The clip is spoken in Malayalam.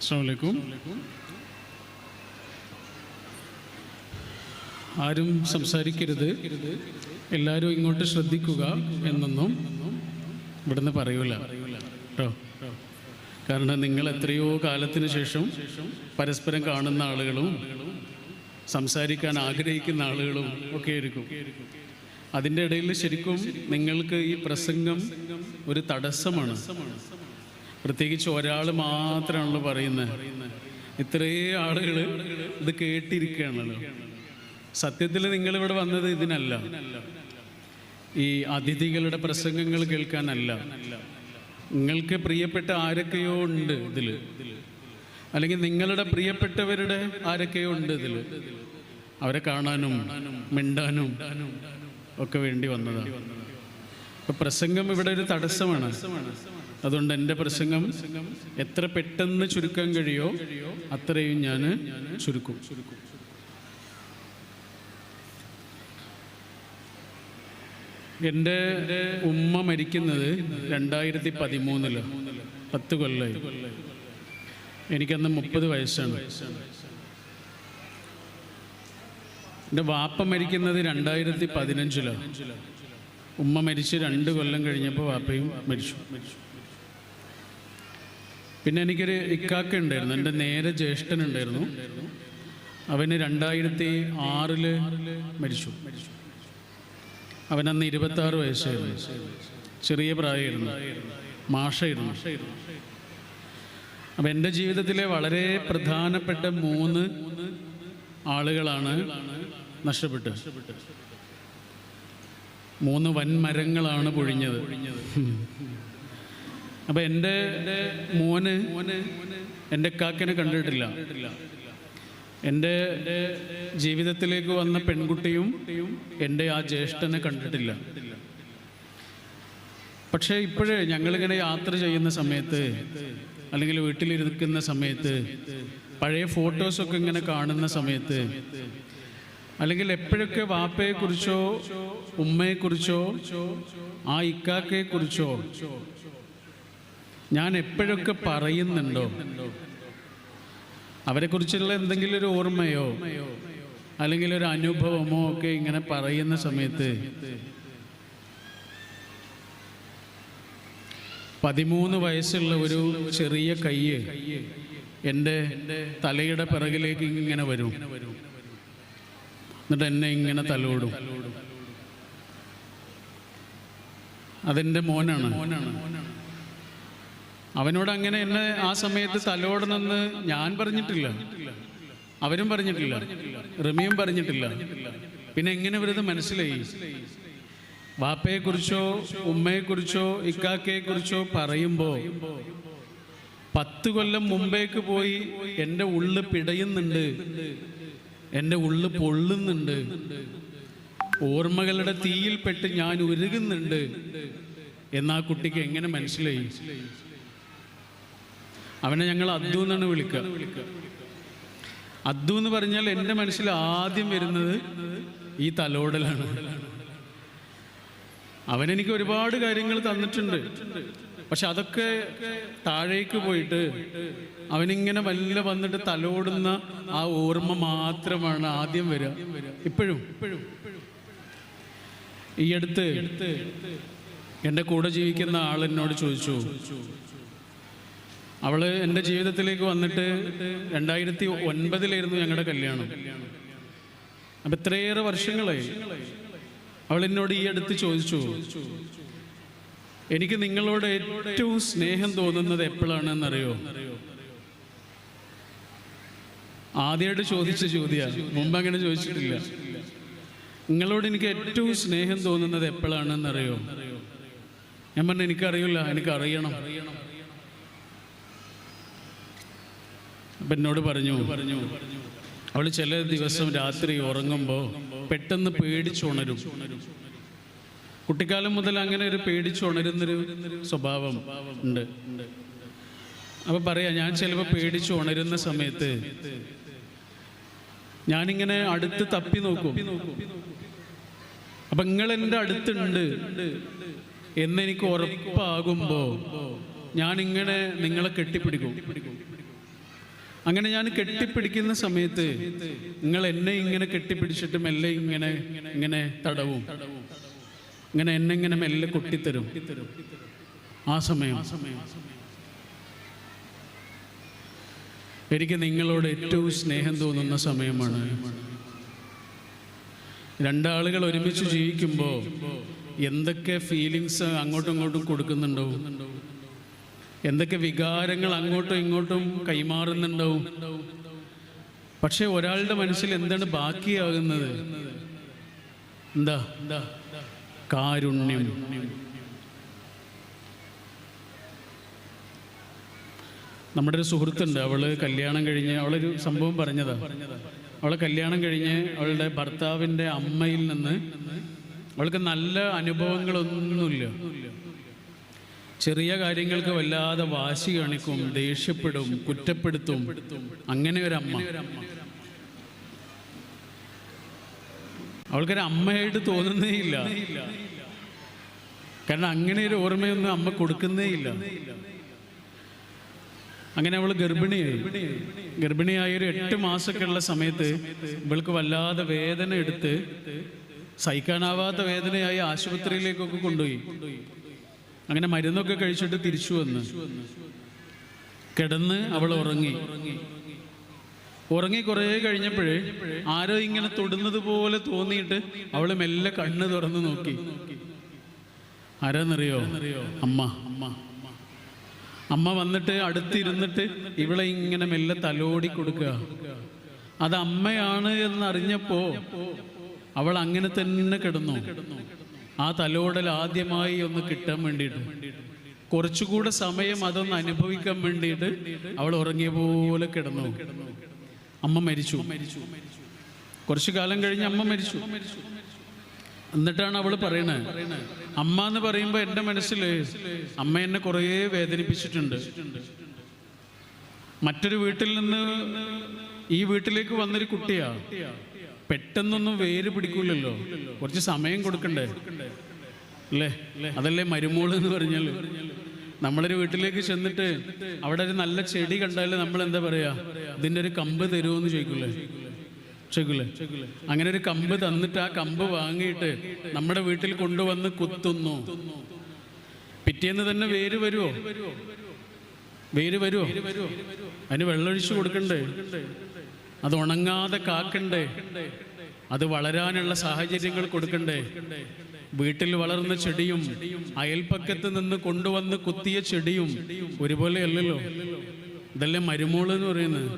അസ്സാമലൈക്കും ആരും സംസാരിക്കരുത്. എല്ലാവരും ഇങ്ങോട്ട് ശ്രദ്ധിക്കുക എന്നൊന്നും ഇവിടുന്ന് പറയൂല. കേട്ടോ? കാരണം നിങ്ങൾ എത്രയോ കാലത്തിന് ശേഷം പരസ്പരം കാണുന്ന ആളുകളും സംസാരിക്കാൻ ആഗ്രഹിക്കുന്ന ആളുകളും ഒക്കെ ആയിരിക്കും. അതിന്റെ ഇടയിൽ ശരിക്കും നിങ്ങൾക്ക് ഈ പ്രസംഗം ഒരു തടസ്സമാണ്. പ്രത്യേകിച്ച് ഒരാൾ മാത്രമാണല്ലോ പറയുന്നത് ഇത്രേ ആളുകൾ ഇത് കേട്ടിരിക്കുകയാണല്ലോ. സത്യത്തിൽ നിങ്ങളിവിടെ വന്നത് ഇതിനല്ല. ഈ അതിഥികളുടെ പ്രസംഗങ്ങൾ കേൾക്കാനല്ല. നിങ്ങൾക്ക് പ്രിയപ്പെട്ട ആരൊക്കെയോ ഉണ്ട് ഇതിൽ അല്ലെങ്കിൽ നിങ്ങളുടെ പ്രിയപ്പെട്ടവരുടെ ആരൊക്കെയോ ഉണ്ട് ഇതിൽ അവരെ കാണാനും മിണ്ടാനും ഒക്കെ വേണ്ടി വന്നതാണ് പ്രസംഗം ഇവിടെ ഒരു തടസ്സമാണ്. അതുകൊണ്ട് എന്റെ പ്രസംഗം എത്ര പെട്ടെന്ന് ചുരുക്കാൻ കഴിയോ അത്രയും ഞാൻ ചുരുക്കും. എന്റെ ഉമ്മ മരിക്കുന്നത് രണ്ടായിരത്തി പതിമൂന്നിൽ പത്ത് കൊല്ലായി. എനിക്കന്ന് മുപ്പത് വയസ്സാണ്. എന്റെ വാപ്പ മരിക്കുന്നത് രണ്ടായിരത്തി പതിനഞ്ചിലാണ് ഉമ്മ മരിച്ച് രണ്ട് കൊല്ലം കഴിഞ്ഞപ്പോൾ വാപ്പയും മരിച്ചു മരിച്ചു. പിന്നെ എനിക്കൊരു ഇക്കാക്ക ഉണ്ടായിരുന്നു. എന്റെ നേരെ ജ്യേഷ്ഠനുണ്ടായിരുന്നു അവന് രണ്ടായിരത്തി ആറിൽ മരിച്ചു. അവനന്ന് ഇരുപത്തി ആറ് വയസ്സായിരുന്നു. ചെറിയ പ്രായമായിരുന്നു. മാഷായിരുന്നു. അപ്പം എന്റെ ജീവിതത്തിലെ വളരെ പ്രധാനപ്പെട്ട മൂന്ന് ആളുകളാണ് നഷ്ടപ്പെട്ടത്. മൂന്ന് വൻമരങ്ങളാണ് പൊഴിഞ്ഞത്. അപ്പം എന്റെ മോന് എന്റെ കാക്കനെ കണ്ടിട്ടില്ല. എന്റെ ജീവിതത്തിലേക്ക് വന്ന പെൺകുട്ടിയും എന്റെ ആ ജ്യേഷ്ഠനെ കണ്ടിട്ടില്ല. പക്ഷേ ഇപ്പോഴേ ഞങ്ങളിങ്ങനെ യാത്ര ചെയ്യുന്ന സമയത്ത് അല്ലെങ്കിൽ വീട്ടിലിരിക്കുന്ന സമയത്ത് പഴയ ഫോട്ടോസൊക്കെ ഇങ്ങനെ കാണുന്ന സമയത്ത് അല്ലെങ്കിൽ എപ്പോഴൊക്കെ വാപ്പയെക്കുറിച്ചോ ഉമ്മയെക്കുറിച്ചോ ആ ഇക്കാക്കയെക്കുറിച്ചോ ഞാൻ എപ്പോഴൊക്കെ പറയുന്നുണ്ടോ? അവരെക്കുറിച്ചുള്ള എന്തെങ്കിലും ഒരു ഓർമ്മയോ അല്ലെങ്കിൽ ഒരു അനുഭവമോ ഒക്കെ ഇങ്ങനെ പറയുന്ന സമയത്ത് പതിമൂന്ന് വയസ്സുള്ള ഒരു ചെറിയ കയ്യ് എന്റെ തലയുടെ പിറകിലേക്ക് ഇങ്ങനെ വരും. എന്നിട്ട് എന്നെ ഇങ്ങനെ തലോടും. അതെന്റെ മോനാണ്. അവനോട് അങ്ങനെ എന്നെ ആ സമയത്ത് തലോടണമെന്ന് ഞാൻ പറഞ്ഞിട്ടില്ല. അവരും പറഞ്ഞിട്ടില്ല. റിമിയും പറഞ്ഞിട്ടില്ല. പിന്നെ എങ്ങനെ ഇവരത് മനസ്സിലായി? വാപ്പയെക്കുറിച്ചോ ഉമ്മയെക്കുറിച്ചോ ഇക്കാക്കയെക്കുറിച്ചോ പറയുമ്പോൾ പത്ത് കൊല്ലം മുമ്പേക്ക് പോയി എന്റെ ഉള്ളു പിടയുന്നുണ്ട്. എന്റെ ഉള്ളു പൊള്ളുന്നുണ്ട്. ഓർമ്മകളുടെ തീയിൽപ്പെട്ട് ഞാൻ ഉരുകുന്നുണ്ട്. എന്നാ കുട്ടിക്ക് എങ്ങനെ മനസ്സിലായി? അവനെ ഞങ്ങൾ അദ്ദു എന്നാണ് വിളിക്കുക അദ്ദു എന്ന് പറഞ്ഞാൽ എന്റെ മനസ്സിൽ ആദ്യം വരുന്നത് ഈ തലോടലാണ്. അവനെനിക്ക് ഒരുപാട് കാര്യങ്ങൾ തന്നിട്ടുണ്ട്. പക്ഷെ അതൊക്കെ താഴേക്ക് പോയിട്ട് അവനിങ്ങനെ വല്ല വന്നിട്ട് തലോടുന്ന ആ ഓർമ്മ മാത്രമാണ് ആദ്യം വരിക. ഇപ്പോഴും. ഈ അടുത്ത് എന്റെ കൂടെ ജീവിക്കുന്ന ആൾ എന്നോട് ചോദിച്ചു. അവൾ എന്റെ ജീവിതത്തിലേക്ക് വന്നിട്ട് രണ്ടായിരത്തി ഒൻപതിലായിരുന്നു ഞങ്ങളുടെ കല്യാണം. അപ്പം ഇത്രയേറെ വർഷങ്ങളായി അവൾ എന്നോട് ഈ അടുത്ത് ചോദിച്ചു എനിക്ക് നിങ്ങളോട് ഏറ്റവും സ്നേഹം തോന്നുന്നത് എപ്പോഴാണെന്നറിയോ? ആദ്യമായിട്ട് ചോദിച്ച ചോദ്യ മുമ്പ് അങ്ങനെ ചോദിച്ചിട്ടില്ല. നിങ്ങളോട് എനിക്ക് ഏറ്റവും സ്നേഹം തോന്നുന്നത് എപ്പോഴാണെന്നറിയോ? ഞാൻ പറഞ്ഞു എനിക്കറിയില്ല എനിക്കറിയണം. അപ്പം എന്നോട് പറഞ്ഞു പറഞ്ഞു അവൾ ചില ദിവസം രാത്രി ഉറങ്ങുമ്പോൾ പെട്ടെന്ന് പേടിച്ചുണരും കുട്ടിക്കാലം മുതൽ അങ്ങനെ ഒരു പേടിച്ചുണരുന്നൊരു സ്വഭാവം ഉണ്ട്. അപ്പൊ പറയാ ഞാൻ ചിലപ്പോൾ പേടിച്ചു ഉണരുന്ന സമയത്ത് ഞാനിങ്ങനെ അടുത്ത് തപ്പി നോക്കും. അപ്പൊ നിങ്ങൾ എന്റെ അടുത്തുണ്ട് എന്നെനിക്ക് ഉറപ്പാകുമ്പോ ഞാനിങ്ങനെ നിങ്ങളെ കെട്ടിപ്പിടിക്കും. അങ്ങനെ ഞാൻ കെട്ടിപ്പിടിക്കുന്ന സമയത്ത് നിങ്ങൾ എന്നെ ഇങ്ങനെ കെട്ടിപ്പിടിച്ചിട്ട് മെല്ലെ ഇങ്ങനെ ഇങ്ങനെ തടവും. ഇങ്ങനെ എന്നെ ഇങ്ങനെ മെല്ലെ കൊട്ടിത്തരും. ആ സമയം എനിക്ക് നിങ്ങളോട് ഏറ്റവും സ്നേഹം തോന്നുന്ന സമയമാണ്. രണ്ടാളുകൾ ഒരുമിച്ച് ജീവിക്കുമ്പോൾ എന്തൊക്കെ ഫീലിങ്സ് അങ്ങോട്ടും ഇങ്ങോട്ടും കൊടുക്കുന്നുണ്ടാവും? എന്തൊക്കെ വികാരങ്ങൾ അങ്ങോട്ടും ഇങ്ങോട്ടും കൈമാറുന്നുണ്ടാവും. പക്ഷെ ഒരാളുടെ മനസ്സിൽ എന്താണ് ബാക്കിയാകുന്നത്? എന്താ? എന്താ കാരുണ്യം. നമ്മുടെ ഒരു സുഹൃത്തുണ്ട് അവൾ കല്യാണം കഴിഞ്ഞ് അവളൊരു സംഭവം പറഞ്ഞതാ. അവളെ കല്യാണം കഴിഞ്ഞ് അവളുടെ ഭർത്താവിന്റെ അമ്മയിൽ നിന്ന് അവൾക്ക് നല്ല അനുഭവങ്ങളൊന്നുമില്ല. ചെറിയ കാര്യങ്ങൾക്ക് വല്ലാതെ വാശി കാണിക്കും ദേഷ്യപ്പെടും കുറ്റപ്പെടുത്തും. അങ്ങനെ ഒരു അമ്മ. അവൾക്കൊരു അമ്മയായിട്ട് തോന്നുന്നേ ഇല്ല കാരണം അങ്ങനെ ഒരു ഓർമ്മയൊന്നും അമ്മ കൊടുക്കുന്നേ ഇല്ല അങ്ങനെ അവൾ ഗർഭിണിയായി. ഗർഭിണിയായ ഒരു എട്ട് മാസമൊക്കെ ഉള്ള സമയത്ത് ഇവൾക്ക് വല്ലാതെ വേദന എടുത്ത് സഹിക്കാനാവാത്ത വേദനയായി ആശുപത്രിയിലേക്കൊക്കെ കൊണ്ടുപോയി. അങ്ങനെ മരുന്നൊക്കെ കഴിച്ചിട്ട് തിരിച്ചു വന്ന്. കിടന്ന് അവൾ ഉറങ്ങി. ഉറങ്ങി കുറേ കഴിഞ്ഞപ്പോഴേ ആരോ ഇങ്ങനെ തൊടുന്നത് പോലെ തോന്നിയിട്ട് അവൾ മെല്ലെ കണ്ണ് തുറന്ന് നോക്കി. ആരാന്നറിയോ? അമ്മ. അമ്മ അമ്മ വന്നിട്ട് അടുത്തിരുന്നിട്ട് ഇവളെ ഇങ്ങനെ മെല്ലെ തലോടി കൊടുക്കുക അത് അമ്മയാണ് എന്നറിഞ്ഞപ്പോ അവൾ അങ്ങനെ തന്നെ കിടന്നു. ആ തലോടൽ ആദ്യമായി ഒന്ന് കിട്ടാൻ വേണ്ടിയിട്ട്. കുറച്ചുകൂടെ സമയം അതൊന്ന് അനുഭവിക്കാൻ വേണ്ടിയിട്ട് അവൾ ഉറങ്ങിയ പോലെ കിടന്നു. അമ്മ മരിച്ചു. കുറച്ചു കാലം കഴിഞ്ഞ് അമ്മ മരിച്ചു. എന്നിട്ടാണ് അവൾ പറയണത് അമ്മ എന്ന് പറയുമ്പോൾ എന്റെ മനസ്സിൽ അമ്മ എന്നെ കുറേ വേദനിപ്പിച്ചിട്ടുണ്ട്. മറ്റൊരു വീട്ടിൽ നിന്ന് ഈ വീട്ടിലേക്ക് വന്നൊരു കുട്ടിയാ. പെട്ടെന്നൊന്നും വേര് പിടിക്കൂലല്ലോ. കുറച്ച് സമയം കൊടുക്കണ്ടേ? അല്ലേ? അതല്ലേ മരുമോൾ എന്ന് പറഞ്ഞാൽ നമ്മളൊരു വീട്ടിലേക്ക് ചെന്നിട്ട് അവിടെ ഒരു നല്ല ചെടി കണ്ടാൽ നമ്മൾ എന്താ പറയാ? ഇതിന്റെ ഒരു കമ്പ് തരുമോ എന്ന് ചോദിക്കൂലേ? ചോദിക്കൂലേ? അങ്ങനെ ഒരു കമ്പ് തന്നിട്ട് ആ കമ്പ് വാങ്ങിയിട്ട് നമ്മുടെ വീട്ടിൽ കൊണ്ടുവന്ന് കുത്തുന്നു. പിറ്റേന്ന് തന്നെ വേര് വരുമോ വേര് വരുമോ അതിന് വെള്ളമൊഴിച്ചു കൊടുക്കണ്ടേ? അത് ഉണങ്ങാതെ കാക്കണ്ടേ? അത് വളരാനുള്ള സാഹചര്യങ്ങൾ കൊടുക്കണ്ടേ? വീട്ടിൽ വളർന്ന ചെടിയും അയൽപ്പക്കത്ത് നിന്ന് കൊണ്ടുവന്ന് കുത്തിയ ചെടിയും ഒരുപോലെ അല്ലല്ലോ? ഇതല്ലേ മരുമോൾ എന്ന് പറയുന്നത്.